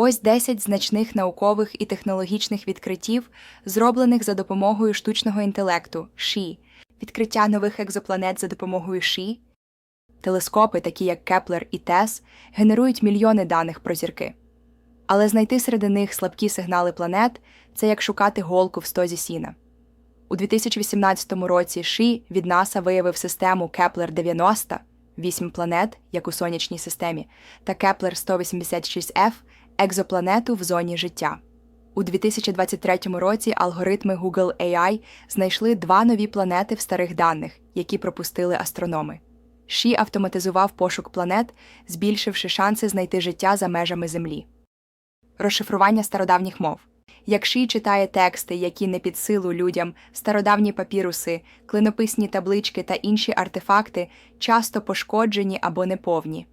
Ось 10 значних наукових і технологічних відкриттів, зроблених за допомогою штучного інтелекту ШІ, відкриття нових екзопланет за допомогою ШІ. Телескопи, такі як Кеплер і ТЕС, генерують мільйони даних про зірки. Але знайти серед них слабкі сигнали планет це як шукати голку в стозі сіна. У 2018 році ШІ від НАСА виявив систему Кеплер 90 вісім планет, як у сонячній системі, та Кеплер 186 f екзопланету в зоні життя. У 2023 році алгоритми Google AI знайшли два нові планети в старих даних, які пропустили астрономи. Ші автоматизував пошук планет, збільшивши шанси знайти життя за межами Землі. Розшифрування стародавніх мов. Як Ші читає тексти, які не під силу людям, стародавні папіруси, клинописні таблички та інші артефакти часто пошкоджені або неповні.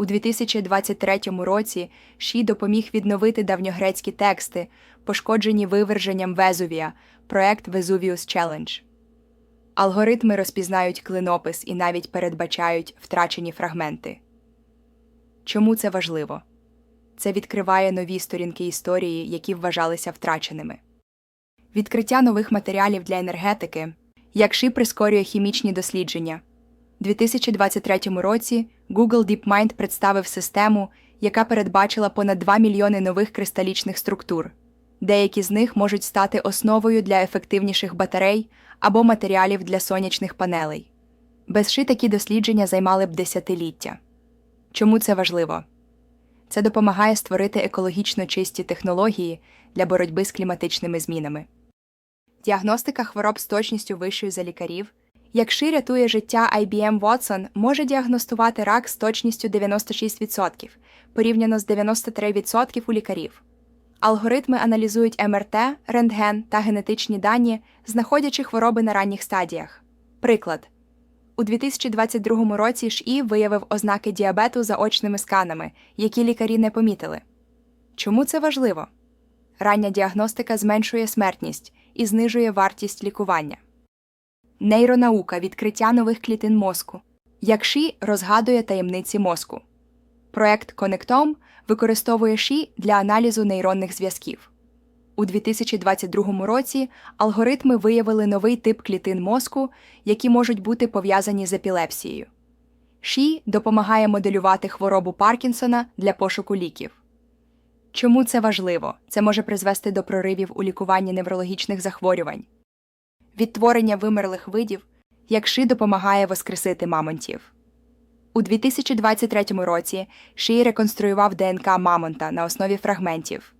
У 2023 році Ші допоміг відновити давньогрецькі тексти, пошкоджені виверженням Везувія, проект Vesuvius Challenge. Алгоритми розпізнають клинопис і навіть передбачають втрачені фрагменти. Чому це важливо? Це відкриває нові сторінки історії, які вважалися втраченими. Відкриття нових матеріалів для енергетики, як Ші прискорює хімічні дослідження. У 2023 році Google DeepMind представив систему, яка передбачила понад 2 мільйони нових кристалічних структур. Деякі з них можуть стати основою для ефективніших батарей або матеріалів для сонячних панелей. Без ши такі дослідження займали б десятиліття. Чому це важливо? Це допомагає створити екологічно чисті технології для боротьби з кліматичними змінами. Діагностика хвороб з точністю вищою за лікарів. Якщо рятує життя IBM Watson, може діагностувати рак з точністю 96%, порівняно з 93% у лікарів. Алгоритми аналізують МРТ, рентген та генетичні дані, знаходячи хвороби на ранніх стадіях. Приклад. У 2022 році ШІ виявив ознаки діабету за очними сканами, які лікарі не помітили. Чому це важливо? Рання діагностика зменшує смертність і знижує вартість лікування. Нейронаука відкриття нових клітин мозку. Як ШІ розгадує таємниці мозку. Проект Connectome використовує ШІ для аналізу нейронних зв'язків. У 2022 році алгоритми виявили новий тип клітин мозку, які можуть бути пов'язані з епілепсією. ШІ допомагає моделювати хворобу Паркінсона для пошуку ліків. Чому це важливо? Це може призвести до проривів у лікуванні неврологічних захворювань, відтворення вимерлих видів, як ШИ допомагає воскресити мамонтів. У 2023 році Ші реконструював ДНК Мамонта на основі фрагментів.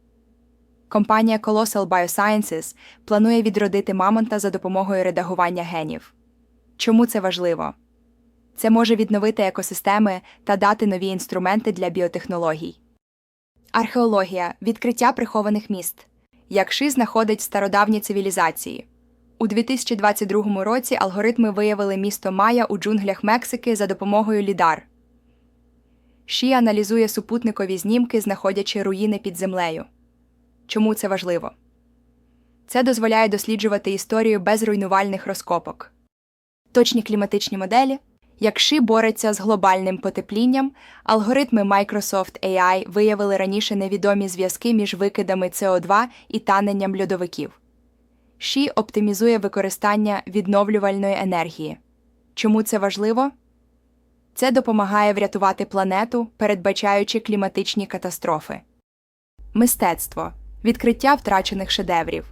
Компанія Colossal Biosciences планує відродити мамонта за допомогою редагування генів. Чому це важливо? Це може відновити екосистеми та дати нові інструменти для біотехнологій. Археологія відкриття прихованих міст. Як Ши знаходить стародавні цивілізації. У 2022 році алгоритми виявили місто Майя у джунглях Мексики за допомогою лідар. Ші аналізує супутникові знімки, знаходячи руїни під землею. Чому це важливо? Це дозволяє досліджувати історію без руйнувальних розкопок. Точні кліматичні моделі. Як Ши бореться з глобальним потеплінням, алгоритми Microsoft AI виявили раніше невідомі зв'язки між викидами СО2 і таненням льодовиків. Ші оптимізує використання відновлювальної енергії. Чому це важливо? Це допомагає врятувати планету, передбачаючи кліматичні катастрофи. Мистецтво відкриття втрачених шедеврів.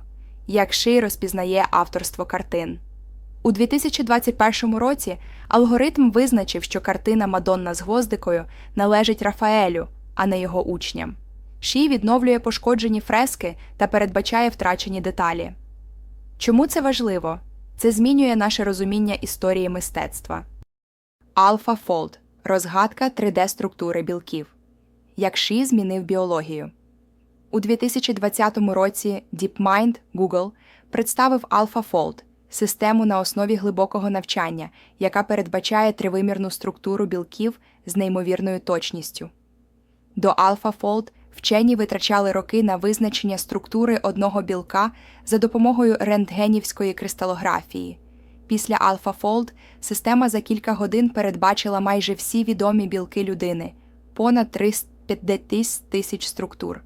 Як Ши розпізнає авторство картин. У 2021 році алгоритм визначив, що картина Мадонна з гвоздикою належить Рафаелю, а не його учням. Ші відновлює пошкоджені фрески та передбачає втрачені деталі. Чому це важливо? Це змінює наше розуміння історії мистецтва. AlphaFold – розгадка 3D-структури білків. Як Ші змінив біологію. У 2020 році DeepMind Google представив AlphaFold – систему на основі глибокого навчання, яка передбачає тривимірну структуру білків з неймовірною точністю. До AlphaFold Вчені витрачали роки на визначення структури одного білка за допомогою рентгенівської кристалографії. Після AlphaFold система за кілька годин передбачила майже всі відомі білки людини понад 50 тисяч структур.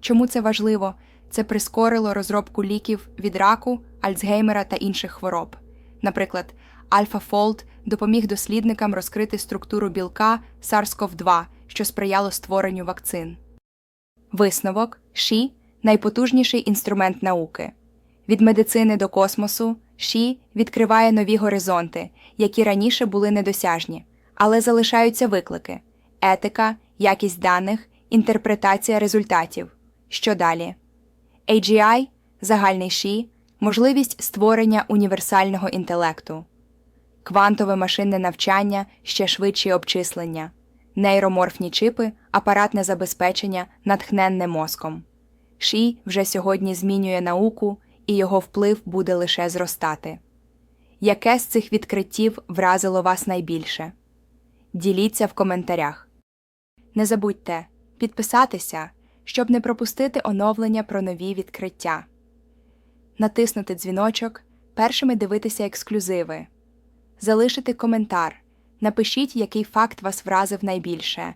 Чому це важливо? Це прискорило розробку ліків від раку, Альцгеймера та інших хвороб. Наприклад, AlphaFold допоміг дослідникам розкрити структуру білка SARS-CoV-2, що сприяло створенню вакцин. Висновок ШІ найпотужніший інструмент науки. Від медицини до космосу ШІ відкриває нові горизонти, які раніше були недосяжні, але залишаються виклики: етика, якість даних, інтерпретація результатів. Що далі? AGI загальний ШІ можливість створення універсального інтелекту, квантове машинне навчання, ще швидші обчислення, нейроморфні чипи, апаратне забезпечення, натхненне мозком. ШІ вже сьогодні змінює науку, і його вплив буде лише зростати. Яке з цих відкриттів вразило вас найбільше? Діліться в коментарях. Не забудьте підписатися, щоб не пропустити оновлення про нові відкриття. Натиснути дзвіночок, першими дивитися ексклюзиви, залишити коментар, напишіть, який факт вас вразив найбільше,